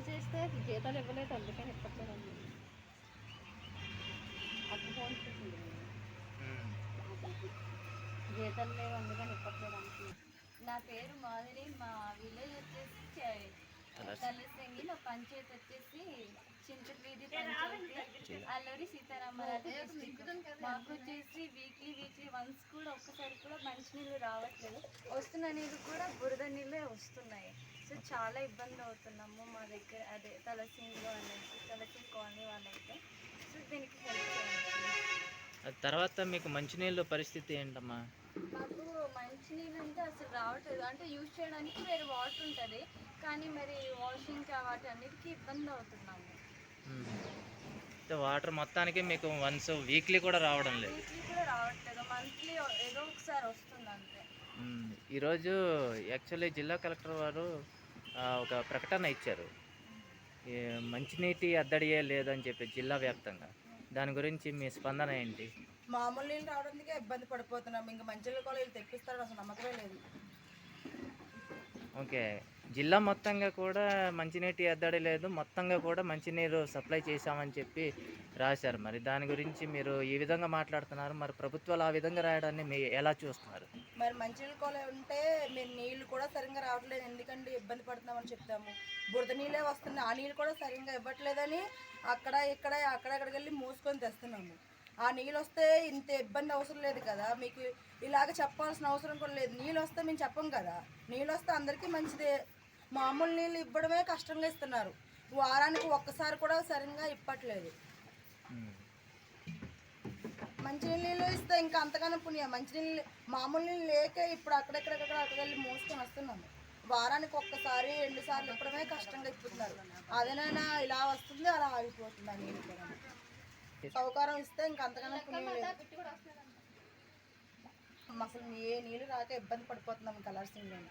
Phone చేస్తే జీతాలు ఇవ్వలేదు అందుకని ఇప్పట్లేదండి అక్క ఫోన్ చేసింది. జీతాలు లేవు అందుకని ఇప్పట్లేదు నా పేరు మాధురి మా విలేజ్ వచ్చేసి చే- నా పంచాయతీ వచ్చేసి చింతపీది పంచాయతీ అల్లూరి సీతారామరాజు మాకు వచ్చేసి వీక్లీ వీక్లీ వన్స్ కూడా ఒక్కసారి కూడా మంచినీళ్ళు రావట్లేదు. వస్తున్న నీళ్ళు కూడా బురద నీళ్ళే వస్తున్నాయి. సో చాలా ఇబ్బంది అవుతున్నాము మా దగ్గర అదే తలసింగిలో వాళ్ళైతే తలసింగ్ కాలనీ వాళ్ళైతే. సో దీనికి హెల్ప్ చేయండి. ఆ తర్వాత మీకు మంచినీళ్ళు పరిస్థితి ఏంటమ్మా? మాకు మంచినీళ్ళు అంటే అసలు రావట్లేదు. అంటే యూజ్ చేయడానికి వేరే వాటర్ ఉంటుంది కానీ మరి వాషింగ్ వాటి అన్నిటికీ ఇబ్బంది అవుతున్నాము. వాటర్ మొత్తానికి మీకు వన్స్ వీక్లీ కూడా రావడం లేదు. వీక్లీ కూడా రావట్లేదు. మంత్లీ ఏదో ఒకసారి వస్తుంది అంతే. ఈరోజు యాక్చువల్లీ జిల్లా కలెక్టర్ వారు ఒక ప్రకటన ఇచ్చారు. మంచినీటి అద్దడియే లేదని చెప్పి జిల్లా వ్యాప్తంగా. దాని గురించి మీ స్పందన ఏంటి? మామూలు నీళ్ళు రావడానికే ఇబ్బంది పడిపోతున్నాం. ఇంకా మంచినీళ్ళ కాలేజీలు తెప్పిస్తారని అసలు నమ్మకమే లేదు. ఓకే. జిల్లా మొత్తంగా కూడా మంచినీటి ఎద్దడి లేదు. మొత్తంగా కూడా మంచినీరు సప్లై చేశామని చెప్పి రాశారు. మరి దాని గురించి మీరు ఈ విధంగా మాట్లాడుతున్నారు. మరి ప్రభుత్వాలు ఆ విధంగా రాయడాన్ని మీ ఎలా చూస్తున్నారు? మరి మంచినీళ్ళు కొలే ఉంటే మీరు నీళ్ళు కూడా సరిగ్గా రావట్లేదు. ఎందుకంటే ఇబ్బంది పడుతున్నామని చెప్తాము. బురద నీళ్ళే వస్తున్నాయి. ఆ నీళ్ళు కూడా సరిగ్గా ఇవ్వట్లేదని అక్కడ ఇక్కడ అక్కడక్కడికి వెళ్ళి మూసుకొని తెస్తున్నాము. ఆ నీళ్ళు వస్తే ఇంత ఇబ్బంది అవసరం లేదు కదా. మీకు ఇలాగ చెప్పాల్సిన అవసరం కూడా లేదు. నీళ్ళు వస్తే మేము చెప్పం కదా. నీళ్ళు వస్తే అందరికీ మంచిదే. మామూలు నీళ్ళు ఇవ్వడమే కష్టంగా ఇస్తున్నారు. వారానికి ఒక్కసారి కూడా సరిగ్గా ఇప్పట్లేదు. మంచినీళ్ళు ఇస్తే ఇంకా అంతగానో పుణ్యం. మంచినీళ్ళు మామూలు నీళ్ళు లేక ఇప్పుడు అక్కడెక్కడెక్కడ అక్కడ వెళ్ళి మోసుకొని వస్తున్నాము. వారానికి ఒక్కసారి రెండు సార్లు ఇప్పడమే కష్టంగా ఇప్పుతున్నారు అదేనైనా ఇలా వస్తుంది అలా ఆగిపోతుంది అని కూడా. సౌకర్యం ఇస్తే ఇంకా అంతగానో పుణ్యం లేదు. అసలు ఏ నీళ్ళు రాక ఇబ్బంది పడిపోతున్నాం కలర్సింగ్లోనే